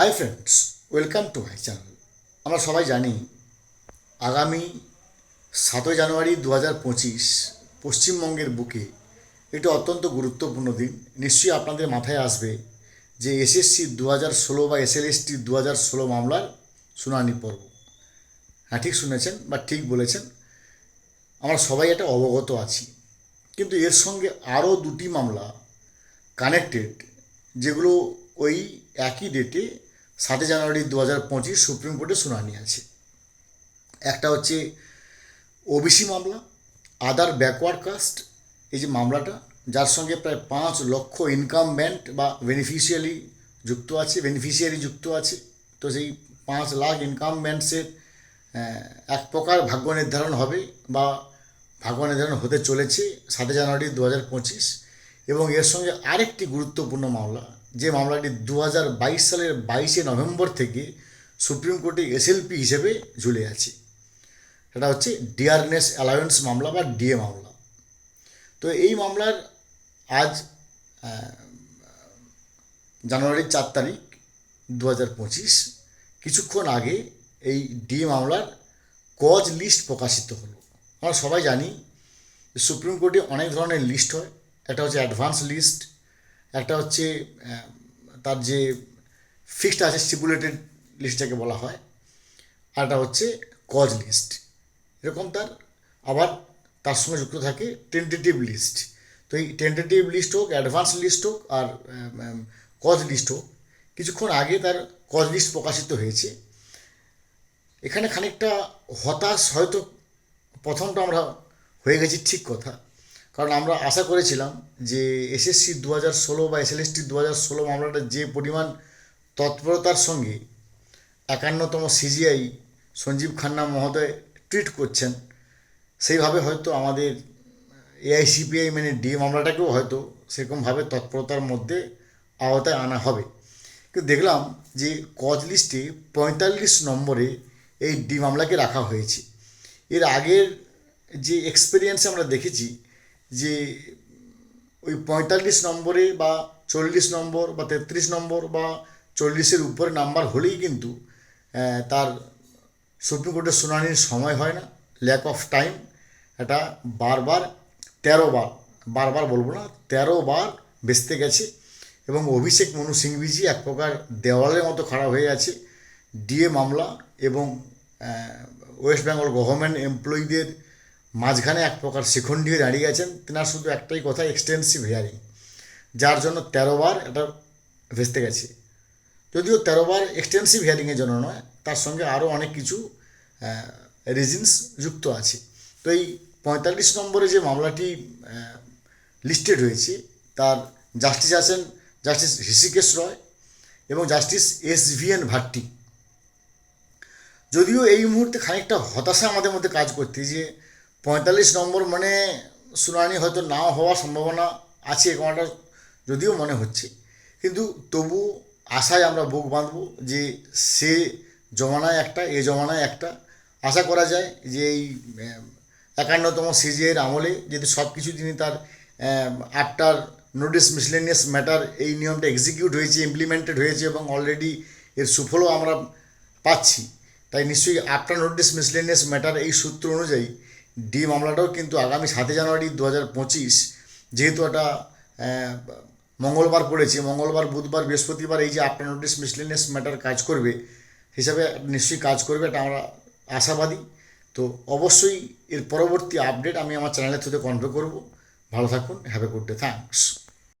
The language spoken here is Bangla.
Hi friends welcome to my channel আমরা সবাই জানি আগামী সাতই জানুয়ারি দু হাজার পঁচিশ পশ্চিমবঙ্গের বুকে এটি অত্যন্ত গুরুত্বপূর্ণ দিন। নিশ্চয়ই আপনাদের মাথায় আসবে যে এসএসসি দু হাজার ষোলো বা এসএলএসটি দু হাজার ষোলো মামলার শুনানি পর্ব। হ্যাঁ ঠিক শুনেছেন বা ঠিক বলেছেন। আমরা সবাই এটা অবগত আছি। কিন্তু এর সঙ্গে আরও দুটি মামলা কানেক্টেড যেগুলো ওই একই ডেটে সাতই জানুয়ারি দু হাজার পঁচিশ সুপ্রিম কোর্টে শুনানি আছে। একটা হচ্ছে ওবিসি মামলা, আদার ব্যাকওয়ার্ড কাস্ট এই যে মামলাটা, যার সঙ্গে প্রায় পাঁচ লক্ষ ইনকামব্যান্ট বা বেনিফিশিয়ারি যুক্ত আছে বেনিফিশিয়ারি যুক্ত আছে। তো সেই পাঁচ লাখ ইনকামব্যান্টসের এক প্রকার ভাগ্য নির্ধারণ হবে বা ভাগ্য নির্ধারণ হতে চলেছে সাতই জানুয়ারি দু হাজার পঁচিশ। এবং এর সঙ্গে আরেকটি গুরুত্বপূর্ণ মামলা যে মামলাটি দু হাজার বাইশ সালের বাইশে নভেম্বর থেকে সুপ্রিম কোর্টে এসএলপি হিসেবে ঝুলে আছে। সেটা হচ্ছে ডিয়ারনেস অ্যালায়েন্স মামলা বা ডিএ মামলা। তো এই মামলার আজ জানুয়ারির চার তারিখ দু হাজার পঁচিশ, কিছুক্ষণ আগে এই ডিএ মামলার কজ লিস্ট প্রকাশিত হলো। আমরা সবাই জানি সুপ্রিম কোর্টে অনেক ধরনের লিস্ট হয়। একটা হচ্ছে অ্যাডভান্স লিস্ট একটা হচ্ছে তার যে ফিক্সড আছে স্টিপুলেটেড লিস্টটাকে বলা হয়, আর একটা হচ্ছে কজ লিস্ট এরকম তার, আবার তার সঙ্গে যুক্ত থাকে টেন্টেটিভ লিস্ট তো এই টেন্টেটিভ লিস্ট হোক অ্যাডভান্স লিস্ট হোক, আর কজ লিস্ট হোক, কিছুক্ষণ আগে তার কজ লিস্ট প্রকাশিত হয়েছে। এখানে খানিকটা হতাশ, হয়তো প্রথমটা আমরা হয়ে গেছি ঠিক কথা। কারণ আমরা আশা করেছিলাম যে এসএসসি দু হাজার ষোলো বা এসএলএসটি দু হাজার ষোলো মামলাটা যে পরিমাণ তৎপরতার সঙ্গে একান্নতম সিজিআই সঞ্জীব খান্না মহোদয় ট্রিট করছেন, সেইভাবে হয়তো আমাদের এআইসিপিআই মানে ডি মামলাটাকেও হয়তো সেরকমভাবে তৎপরতার মধ্যে আওতায় আনা হবে। কিন্তু দেখলাম যে কজ লিস্টে পঁয়তাল্লিশ নম্বরে এই ডি মামলাকে রাখা হয়েছে। এর আগের যে এক্সপিরিয়েন্সে আমরা দেখেছি যে ওই পঁয়তাল্লিশ নম্বরে বা চল্লিশ নম্বর বা তেত্রিশ নম্বর বা চল্লিশের উপরে নাম্বার হলেই কিন্তু তার সুপ্রিম কোর্টের শুনানির সময় হয় না ল্যাক অফ টাইম এটা বারবার, তেরো বার, বারবার বলব না, তেরো বার বেচতে গেছে এবং অভিষেক মনু সিংভিজি এক প্রকার দেওয়ালের মতো খাড়া হয়ে আছে, ডিএ মামলা এবং ওয়েস্ট বেঙ্গল গভর্নমেন্ট এমপ্লয়ীদের মাঝখানে এক প্রকার শিখণ্ডীয় দাঁড়িয়ে আছেন তেনার শুধু একটাই কথা এক্সটেন্সিভ হিয়ারিং যার জন্য তেরো বার এটা ভেস্তে গেছে। যদিও তেরো বার এক্সটেন্সিভ হিয়ারিংয়ের জন্য নয়, তার সঙ্গে আরও অনেক কিছু রিজনস যুক্ত আছে। তো এই পঁয়তাল্লিশ নম্বরে যে মামলাটি লিস্টেড হয়েছে, তার জাস্টিস আছেন জাস্টিস হৃষিকেশ রয় এবং justice S V N Bhatti. যদিও এই মুহূর্তে খানিকটা হতাশা আমাদের মধ্যে কাজ করতে যে পঁয়তাল্লিশ নম্বর মানে শুনানি হয়তো না হওয়ার সম্ভাবনা আছে এরকমটা যদিও মনে হচ্ছে। কিন্তু তবু আশায় আমরা বুক বাঁধবো যে সে জমানায় একটা, এ জমানায় একটা। আশা করা যায় যে এই একান্নতম সিজিএর আমলে যদি সব কিছু তিনি তার আফটার নোটিস মিসলেনিয়াস ম্যাটার এই নিয়মটা এক্সিকিউট হয়েছে ইমপ্লিমেন্টেড হয়েছে এবং অলরেডি এর সুফলও আমরা পাচ্ছি। তাই নিশ্চয়ই আফটার নোটিস মিসলেনিয়াস ম্যাটার এই সূত্র অনুযায়ী ডি মামলাটাও কিন্তু আগামী সাতই জানুয়ারি দু হাজার পঁচিশ যেহেতু একটা মঙ্গলবার পড়েছে, মঙ্গলবার, বুধবার, বৃহস্পতিবার এই যে আপনার নোটিস মিসলিনিয়াস ম্যাটার কাজ করবে, হিসাবে নিশ্চয়ই কাজ করবে, এটা আমরা আশাবাদী। তো অবশ্যই এর পরবর্তী আপডেট আমি আমার চ্যানেলের থ্রুতে কনভে করব। ভালো থাকুন have a good day thanks